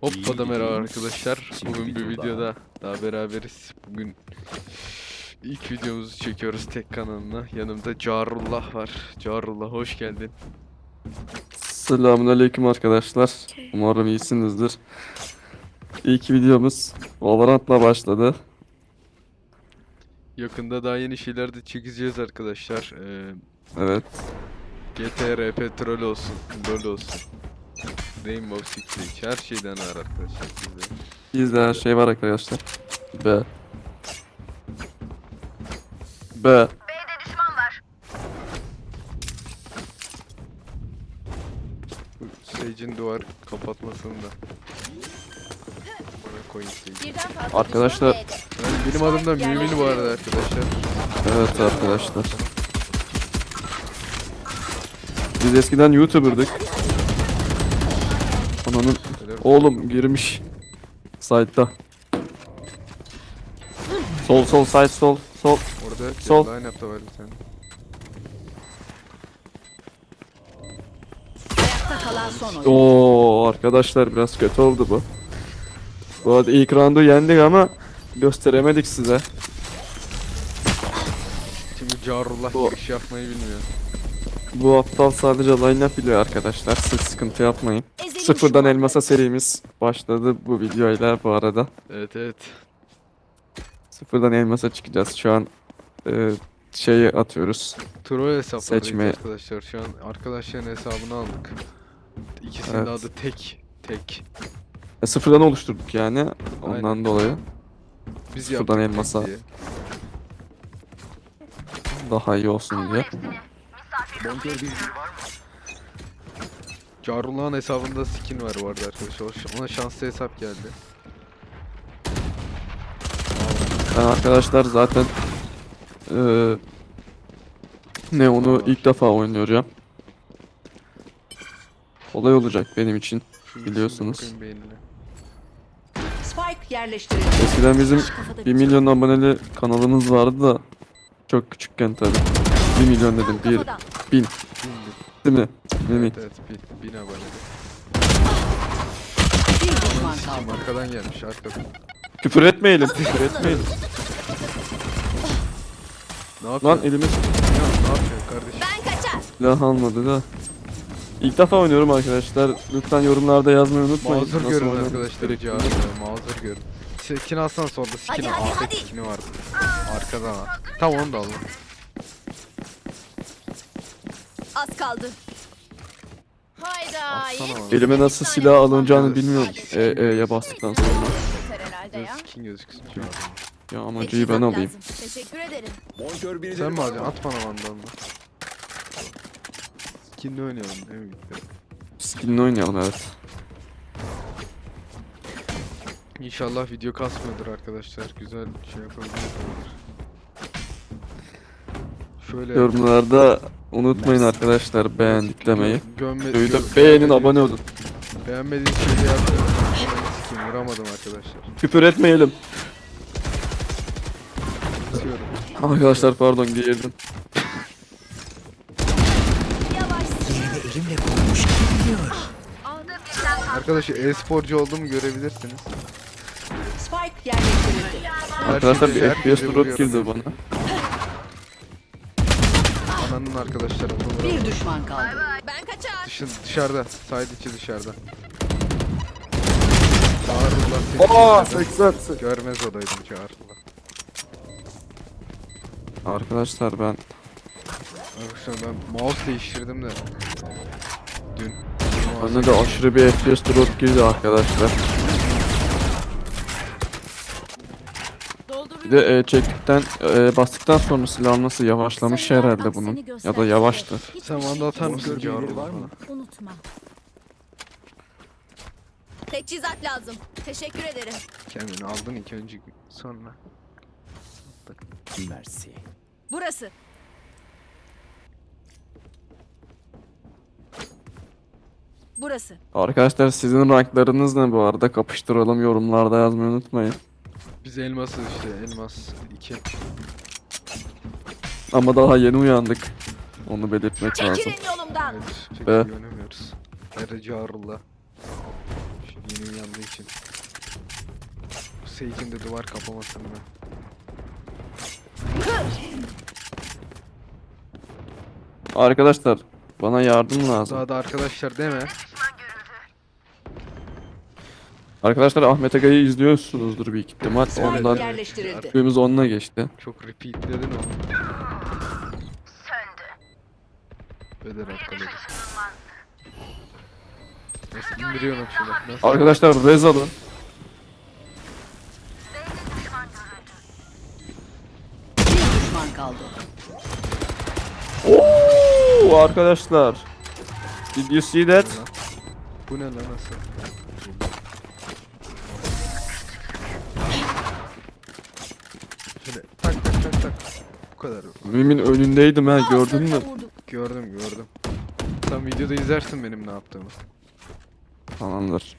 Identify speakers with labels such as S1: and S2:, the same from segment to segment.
S1: Hoppa da merhaba arkadaşlar. Bugün bir
S2: videoda.
S1: daha beraberiz. Bugün ilk videomuzu çekiyoruz tek kanalına. Yanımda Carullah var. Carullah hoş geldin.
S3: Selamünaleyküm arkadaşlar. Umarım iyisinizdir. İlk videomuz Valorant'la başladı.
S1: Yakında daha yeni şeyler de çekeceğiz arkadaşlar. Ee,
S3: Evet.
S1: GTRP troll olsun, LoL olsun. Rainbow Six Siege her şeyden var arkadaşlar bizde.
S3: Bizde her şey var arkadaşlar. B. B.
S1: Bu Sage'in duvar kapatmasını da. Bana koyayım Sage'i.
S4: Birden fazla
S3: Arkadaşlar-
S4: düşman B'de.
S1: Yani benim adım da Mümin bu arada arkadaşlar.
S3: Evet arkadaşlar. Biz eskiden YouTuber'dık. Ananın oğlum girmiş. Side'da. Sol sol side sol sol.
S1: Orada
S3: Sol.
S1: line-up'ta var bir tane.
S4: Ayakta kalan son oyun.
S3: Oo arkadaşlar biraz kötü oldu bu. Bu arada ilk roundu yendik ama gösteremedik size.
S1: Şimdi Carullah
S3: Bu-
S1: giriş yapmayı bilmiyor.
S3: Bu aptal sadece line-up biliyor arkadaşlar. Siz sıkıntı yapmayın. Sıfırdan elmasa serimiz başladı bu videoyla bu arada.
S1: Evet evet.
S3: Sıfırdan elmasa çıkacağız. Şu an e, şeyi atıyoruz.
S1: Troll hesaplardayız
S3: Seçme-
S1: arkadaşlar. Şu an arkadaşların hesabını aldık. İkisinin
S3: Evet.
S1: adı tek. Tek.
S3: E, sıfırdan oluşturduk yani. Ondan
S1: Aynen.
S3: dolayı
S1: Biz
S3: Sıfırdan elmasa.
S1: diye.
S3: daha iyi olsun diye.
S2: Bonkör bir
S1: Carullah'ın hesabında skin var bu arada arkadaşlar. Ona şanslı hesap geldi.
S3: Ben arkadaşlar zaten e, ne onu ilk defa oynuyorum. Kolay olacak benim için. Biliyorsunuz.
S4: Spike yerleştirildi.
S3: Eskiden bizim
S4: Kafada
S3: 1 milyon aboneli kanalımız vardı da çok küçükken tabi. 1 milyon dedim. 1
S4: Kafadan.
S3: bin Değil mi? Değil mi?
S1: Evet evet bin, bin abone.
S4: Bir düşman
S1: Kim
S4: kaldı.
S1: arkadan gelmiş arkadan.
S3: Küfür etmeyelim, küfür etmeyelim.
S1: Ne yapıyorsun?
S3: Lan elimiz
S1: Ya, ne yapıyorsun kardeşim?
S4: Ben kaçar.
S3: silah almadı da. İlk defa oynuyorum arkadaşlar. Lütfen yorumlarda yazmayı unutmayın.
S1: Mazur
S3: Nasıl
S1: görün
S3: oynadığım
S1: arkadaşlar. Mazur görün. Skin alsan solda skin
S4: Hadi, hadi,
S1: Afet
S4: hadi.
S1: skin'i vardı. Arkadan al. Tamam onu da al. lan.
S4: Az kaldı. Hayda. Yeni.
S3: Elime nasıl
S4: Bir
S3: silah
S4: tane
S3: alınacağını bilmiyorum. E, E'ye bastıktan sonra.
S4: Yeter herhalde
S1: Böyle
S4: ya.
S1: skin gözüksün.
S3: Ya amacıyı ben
S4: Teçhizat
S3: alayım.
S4: lazım. Teşekkür ederim.
S2: bonkör birileri
S1: Sen mi alacaksın? At bana vandalını. Skin'le oynayalım değil mi?
S3: Skin'le oynayalım evet.
S1: İnşallah video kasmıyordur arkadaşlar. Güzel şey yapabiliriz. Şöyle
S3: Yorumlarda unutmayın arkadaşlar beğendiklemeyi.
S1: Gömme,
S3: Videoyu da beğenin abone olun.
S1: Beğenmediğiniz şeyi yapmayın. Kim vuramadım arkadaşlar.
S3: Küfür etmeyelim. Arkadaşlar pardon
S2: biliyor.
S1: Arkadaşlar e-sporcu olduğumu görebilirsiniz.
S4: Spike yerleştirildi.
S3: Arkadaşlar bir FPS drop girdi bana.
S1: Ananın arkadaşları
S4: Bir düşman kaldı. Ben kaçar.
S1: Dışı, dışarıda. Side içi dışarıda. Çağrıllah seni.
S3: Aa
S1: görmeden
S3: 80.
S1: Görmez olaydım Çağrıllah.
S3: Arkadaşlar ben
S1: Arkadaşlar ben mouse değiştirdim de. Dün.
S3: bende de aşırı bir FPS drop girdi arkadaşlar. Bir de e, çektikten e, bastıktan sonra silah nasıl yavaşlamış herhalde bunun ya da yavaştı.
S1: Sen vandal atar mısın
S2: var mı?
S1: bana?
S4: Unutma. Teçhizat lazım. Teşekkür ederim.
S1: Kendini aldın ilk önce sonra.
S2: Mersi.
S4: Burası. Burası.
S3: Arkadaşlar sizin ranklarınız ne bu arada kapıştıralım yorumlarda yazmayı unutmayın.
S1: Biz elmasız işte elmas 2.
S3: Ama daha yeni uyandık. Onu belirtmek lazım.
S4: Çekilin yolumdan.
S1: Evet pek
S3: Be.
S1: Yeni uyandığı için. Sage'in de duvar kapamasını.
S3: Arkadaşlar bana yardım lazım.
S1: Daha da arkadaşlar deme.
S3: Arkadaşlar Ahmet Aga'yı izliyorsunuzdur büyük ihtimal. Ondan
S4: yerleştirildi.
S3: aklımız onunla geçti.
S1: Çok repeatledin onu. Beder arkadaş. Nasıl indiriyorum şunu? Nasıl?
S3: Arkadaşlar rez alın.
S5: Bir düşman kaldı.
S3: Oo arkadaşlar. Did you see that?
S1: Bu ne lan nasıl? Şöyle tak tak tak tak. Bu kadar.
S3: Mümin önündeydim ha gördün mü?
S1: Gördüm gördüm. Sen videoda izlersin benim ne yaptığımı.
S3: Tamamdır.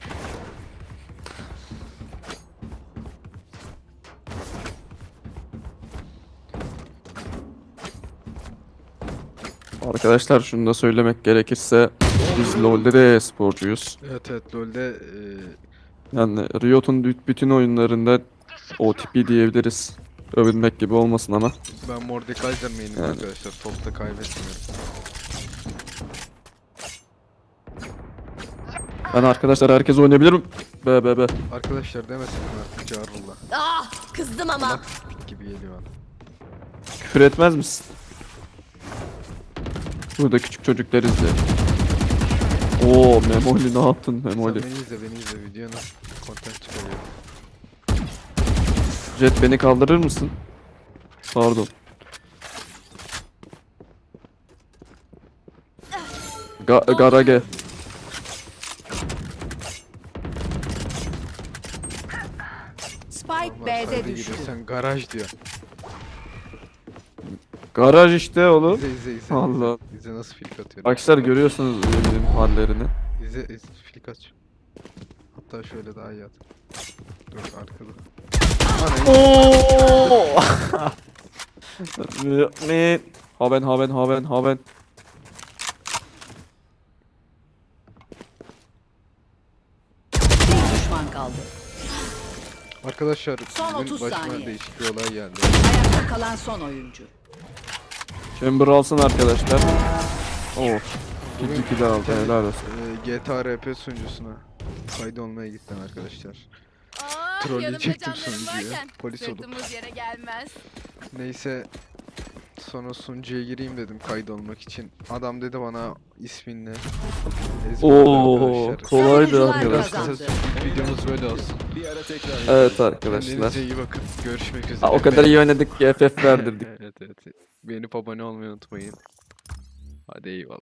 S3: Arkadaşlar şunu da söylemek gerekirse biz LoL'de de sporcuyuz.
S1: Evet evet LoL'de e,
S3: Yani Riot'un bü- bütün oyunlarında OTP diyebiliriz. Övünmek gibi olmasın ama.
S1: ben Mordekaiser main'im
S3: Yani.
S1: arkadaşlar. Topta kaybetmiyorum.
S3: Ben arkadaşlar herkes oynayabilirim. Be be be.
S1: Arkadaşlar demesin mi? Carullah.
S4: Ah kızdım ama.
S1: Bak gibi geliyor bana.
S3: Küfür etmez misin? Burada küçük çocuklar izliyor. Oo Memoli ne yaptın Memoli?
S1: Sen beni izle beni izle videona content çıkarıyor.
S3: Jet beni kaldırır mısın? Pardon. Ga Garage.
S5: Spike B'de düştü.
S1: Sen garaj diyor.
S3: Garaj işte oğlum.
S1: İzle izle izle.
S3: Allah.
S1: İzle, nasıl flick atıyorum.
S3: Arkadaşlar görüyorsunuz benim hallerini.
S1: İzle izle flick at. Hatta şöyle daha iyi at. Dur arkada. Ana
S3: Oo! Ne? Haven haven haven haven.
S5: Bir düşman kaldı.
S1: Arkadaşlar
S5: Son
S1: bugün
S5: 30
S1: başıma
S5: saniye.
S1: değişik bir olay geldi.
S5: Ayakta kalan son oyuncu.
S3: Chamber alsın arkadaşlar. Oo. İkinci kill aldı helal olsun.
S1: Ee, GTA RP sunucusuna kaydolmaya gittim arkadaşlar.
S4: Ah,
S1: Trolleyecektim sunucuyu. Polis olup.
S4: Yere gelmez.
S1: Neyse sonra sunucuya gireyim dedim kaydolmak için. Adam dedi bana isminle.
S3: Oo, kolaydı arkadaşlar.
S1: videomuz böyle olsun.
S2: Bir ara tekrar.
S3: Evet arkadaşlar.
S1: Kendinize iyi bakın. Görüşmek üzere.
S3: Ha, o kadar iyi oynadık ki FF verdirdik.
S1: evet evet. Beğenip abone olmayı unutmayın. Hadi eyvallah.